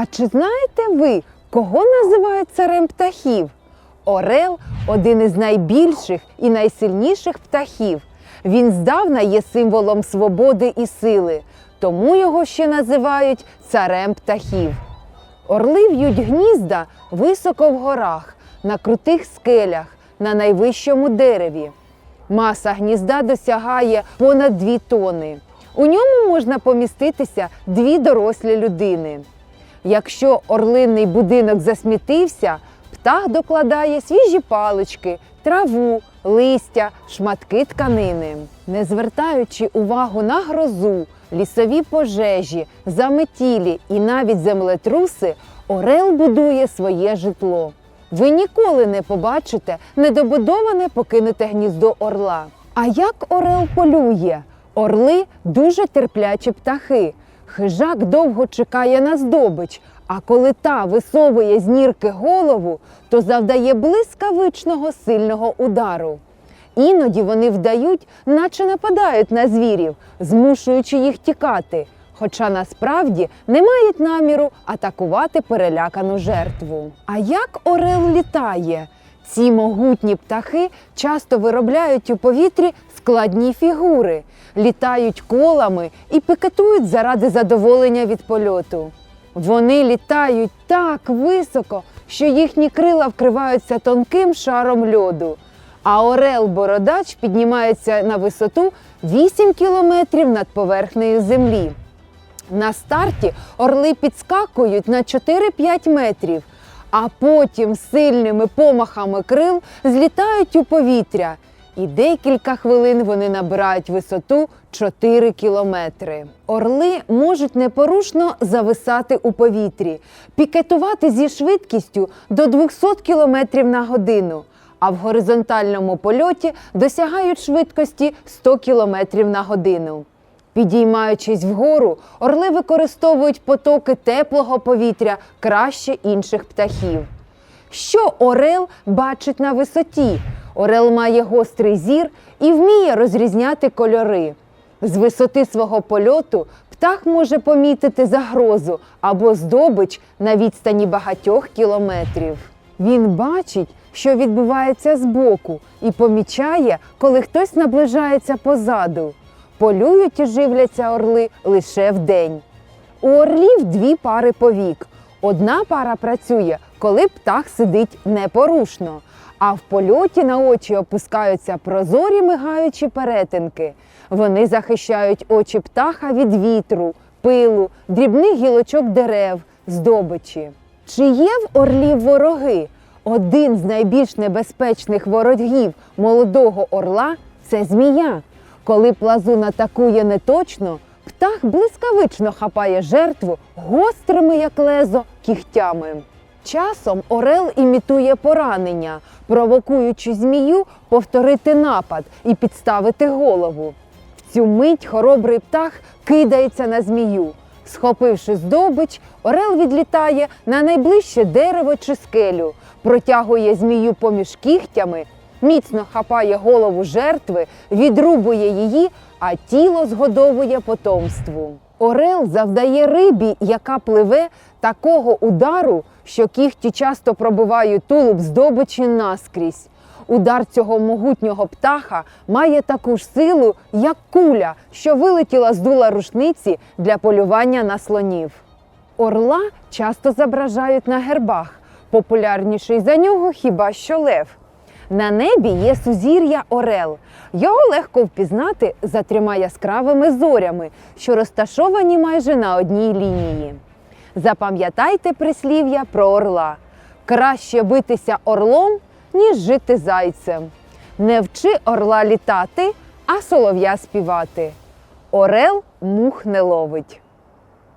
А чи знаєте ви, кого називають царем птахів? Орел один із найбільших і найсильніших птахів. Він здавна є символом свободи і сили, тому його ще називають царем птахів. Орли в'ють гнізда високо в горах, на крутих скелях, на найвищому дереві. Маса гнізда досягає понад 2 тони. У ньому можна поміститися дві дорослі людини. Якщо орлинний будинок засмітився, птах докладає свіжі палички, траву, листя, шматки тканини. Не звертаючи увагу на грозу, лісові пожежі, заметілі і навіть землетруси, орел будує своє житло. Ви ніколи не побачите недобудоване покинуте гніздо орла. А як орел полює? Орли дуже терплячі птахи. Хижак довго чекає на здобич, а коли та висовує з нірки голову, то завдає блискавичного сильного удару. Іноді вони вдають, наче нападають на звірів, змушуючи їх тікати, хоча насправді не мають наміру атакувати перелякану жертву. А як орел літає? Ці могутні птахи часто виробляють у повітрі складні фігури, літають колами і пікетують заради задоволення від польоту. Вони літають так високо, що їхні крила вкриваються тонким шаром льоду. А орел-бородач піднімається на висоту 8 кілометрів над поверхнею землі. На старті орли підскакують на 4-5 метрів, а потім сильними помахами крил злітають у повітря. І декілька хвилин вони набирають висоту 4 кілометри. Орли можуть непорушно зависати у повітрі, пікетувати зі швидкістю до 200 кілометрів на годину, а в горизонтальному польоті досягають швидкості 100 кілометрів на годину. Підіймаючись вгору, орли використовують потоки теплого повітря краще інших птахів. Що орел бачить на висоті? Орел має гострий зір і вміє розрізняти кольори. З висоти свого польоту птах може помітити загрозу або здобич на відстані багатьох кілометрів. Він бачить, що відбувається збоку, і помічає, коли хтось наближається позаду. Полюють і живляться орли лише вдень. У орлів дві пари повік. Одна пара працює, коли птах сидить непорушно, а в польоті на очі опускаються прозорі мигаючі перетинки. Вони захищають очі птаха від вітру, пилу, дрібних гілочок дерев, здобичі. Чи є в орлів вороги? Один з найбільш небезпечних ворогів молодого орла це змія. Коли плазун атакує неточно, птах блискавично хапає жертву гострими, як лезо, кігтями. Часом орел імітує поранення, провокуючи змію повторити напад і підставити голову. В цю мить хоробрий птах кидається на змію. Схопивши здобич, орел відлітає на найближче дерево чи скелю, протягує змію поміж кігтями, міцно хапає голову жертви, відрубує її, а тіло згодовує потомству. Орел завдає рибі, яка пливе, такого удару, що кігті часто пробивають тулуб здобичі наскрізь. Удар цього могутнього птаха має таку ж силу, як куля, що вилетіла з дула рушниці для полювання на слонів. Орла часто зображають на гербах. Популярніший за нього хіба що лев. На небі є сузір'я Орел. Його легко впізнати за трьома яскравими зорями, що розташовані майже на одній лінії. Запам'ятайте прислів'я про орла: краще битися орлом, ніж жити зайцем. Не вчи орла літати, а солов'я співати. Орел мух не ловить.